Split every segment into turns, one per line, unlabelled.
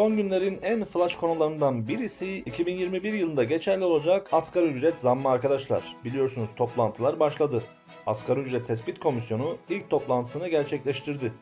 Son günlerin en flash konularından birisi 2021 yılında geçerli olacak asgari ücret zammı arkadaşlar. Biliyorsunuz toplantılar başladı. Asgari ücret tespit komisyonu ilk toplantısını gerçekleştirdi.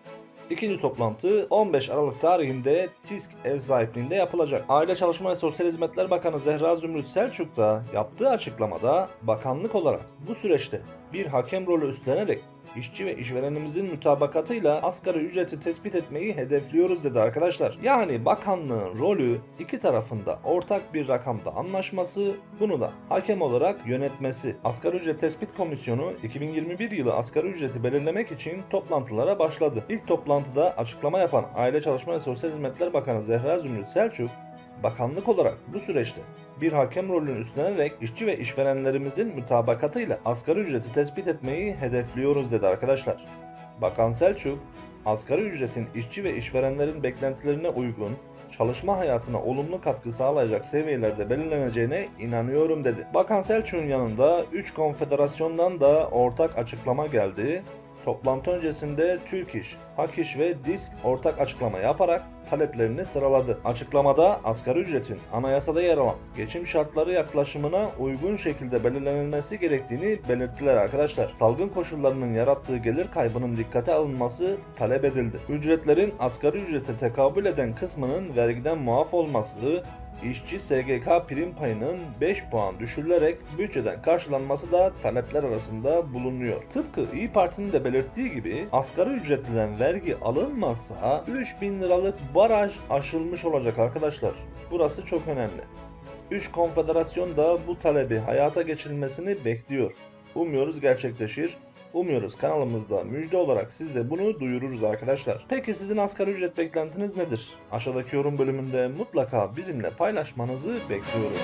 İkinci toplantı 15 Aralık tarihinde TİSK ev sahipliğinde yapılacak. Aile Çalışma ve Sosyal Hizmetler Bakanı Zehra Zümrüt Selçuk da yaptığı açıklamada bakanlık olarak bu süreçte bir hakem rolü üstlenerek işçi ve işverenimizin mütabakatıyla asgari ücreti tespit etmeyi hedefliyoruz dedi arkadaşlar. Yani bakanlığın rolü iki tarafında ortak bir rakamda anlaşması, bunu da hakem olarak yönetmesi. Asgari ücret tespit komisyonu 2021 yılı asgari ücreti belirlemek için toplantılara başladı. İlk toplantıda açıklama yapan Aile Çalışma ve Sosyal Hizmetler Bakanı Zehra Zümrüt Selçuk, bakanlık olarak bu süreçte bir hakem rolünü üstlenerek işçi ve işverenlerimizin mütabakatıyla asgari ücreti tespit etmeyi hedefliyoruz dedi arkadaşlar. Bakan Selçuk, asgari ücretin işçi ve işverenlerin beklentilerine uygun, çalışma hayatına olumlu katkı sağlayacak seviyelerde belirleneceğine inanıyorum dedi. Bakan Selçuk'un yanında 3 konfederasyondan da ortak açıklama geldi. Toplantı öncesinde Türk İş, Hak İş ve DİSK ortak açıklama yaparak taleplerini sıraladı. Açıklamada asgari ücretin anayasada yer alan geçim şartları yaklaşımına uygun şekilde belirlenilmesi gerektiğini belirttiler arkadaşlar. Salgın koşullarının yarattığı gelir kaybının dikkate alınması talep edildi. Ücretlerin asgari ücrete tekabül eden kısmının vergiden muaf olması, İşçi SGK prim payının 5 puan düşürülerek bütçeden karşılanması da talepler arasında bulunuyor. Tıpkı İyi Parti'nin de belirttiği gibi asgari ücretliden vergi alınmazsa 3000 liralık baraj aşılmış olacak arkadaşlar. Burası çok önemli. 3 konfederasyon da bu talebi hayata geçirilmesini bekliyor. Umuyoruz gerçekleşir. Umuyoruz kanalımızda müjde olarak size bunu duyururuz arkadaşlar. Peki sizin asgari ücret beklentiniz nedir? Aşağıdaki yorum bölümünde mutlaka bizimle paylaşmanızı bekliyoruz.